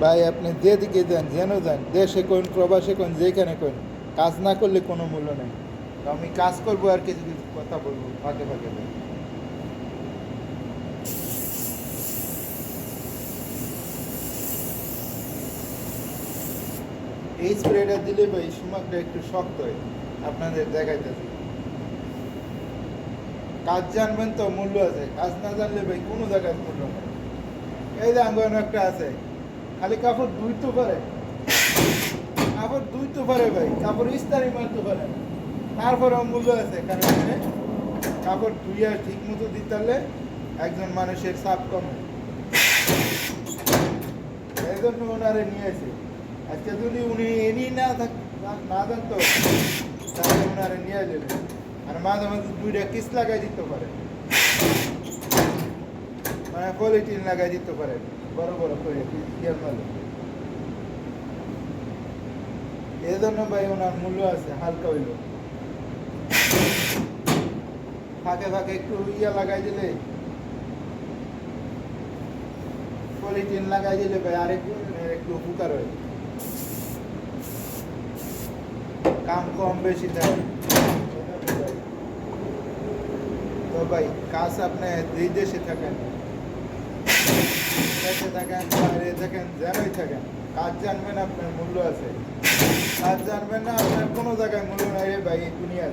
ভাই, আপনি যেদিকে যান, যেন যান, দেশে কোন, প্রবাসে কোন, যেখানে কোন, কাজ না করলে কোনো মূল্য নেই। আমি কাজ করব আর কিছু কিছু কথা বলব, ফাঁকে ফাঁকে এই স্প্রেটা দিলে ভাই সুমাকটা একটু শক্ত হয়। আপনাদের দেখাইতেছি। কাজ জানবেন তো, মূল্য আছে। কাজ না জানলে ভাই, কোনো জায়গায় মূল্য নেই। এই যে আঙ্গন একটা আছে। খালি কাপড় ধুইতে পারে। কাপড় ধুইতে পারে ভাই, কাপড় ইস্তারি মারতে পারে। তারপরেও মূল্য আছে, কারণ কাপড় ধুইয়া ঠিক মতো দিতে একজন মানুষের চাপ কমে এই জন্য ওনারে নিয়েছে আজকে যদি উনি এনি না থাক না জানতো, তাহলে ওনারে নিয়ে যাবে আর মাঝে মাঝে দুইটা কিস লাগাই দিতে পারে মানে পলিটিন লাগাই দিতে পারে বড় বড় করে মালে এই জন্য ভাই ওনার মূল্য আছে, হালকা হইল। ফাঁকে ফাঁকে একটু ইয়া লাগাই দিলে পলিটিন লাগাই দিলে ভাই আরেক একটু উপকার হয়। কাম কম বেশি দেয়। তো ভাই, কাজ আপনি যেই দেশে থাকেন। দেশে থাকেন বাইরে থাকেন যেনই থাকেন কাজ জানবেন আপনার মূল্য আছে কাজ জানবেন না আপনার কোনো জায়গায় মূল্য নাই রে ভাই এই দুনিয়ার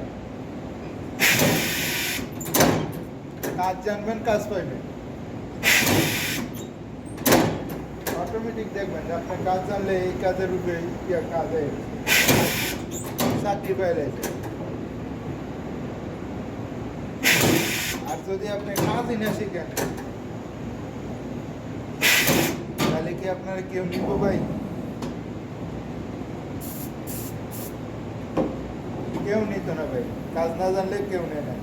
কাজ জানবেন কাজ পাইবেন অটোমেটিক দেখবেন যে আপনার কাজ জানলে এই কাজের উপরে ইয়া কাজে চাকরি পেয়ে রয়েছে আর যদি আপনি কাজই না শিখেন তাহলে কি আপনারা কেউ নিব ভাই? কেউ নিত না ভাই, কাজ না জানলে কেউ নেয় না।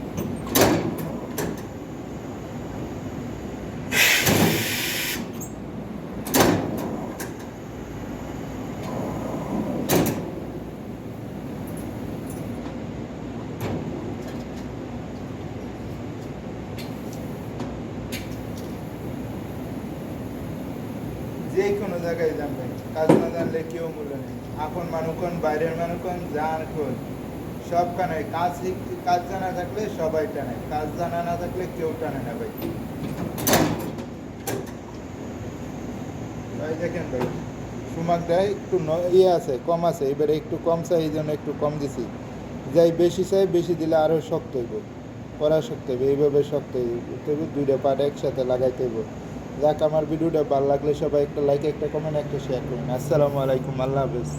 যে কোনো জায়গায় জানবেন কাজ না জানলে কেউ মূল্য নেই। আপন মানুষখন বাইরের মানুষখন জান খোঁজ। সবখানে কাজ কাজ জানা থাকলে সবাই টানে। কাজ জানা না থাকলে কেউ টানে না ভাই। ভাই দেখেন ভাই সুমাকটায় একটু ইয়ে আছে, কম আছে। এবারে একটু কম চাই এই জন্য একটু কম দিছি। যাই বেশি চাই, বেশি দিলে আরও শক্ত হইব। করা শক্ত হইব, এইভাবে শক্ত হইব। দুইটা পার্ট একসাথে লাগাইতে হইব। যাক, আমার ভিডিওটা ভালো লাগলে সবাই একটা লাইক একটা কমেন্ট একটা শেয়ার করুন। আসসালামু আলাইকুম, আল্লাহ হাফেজ।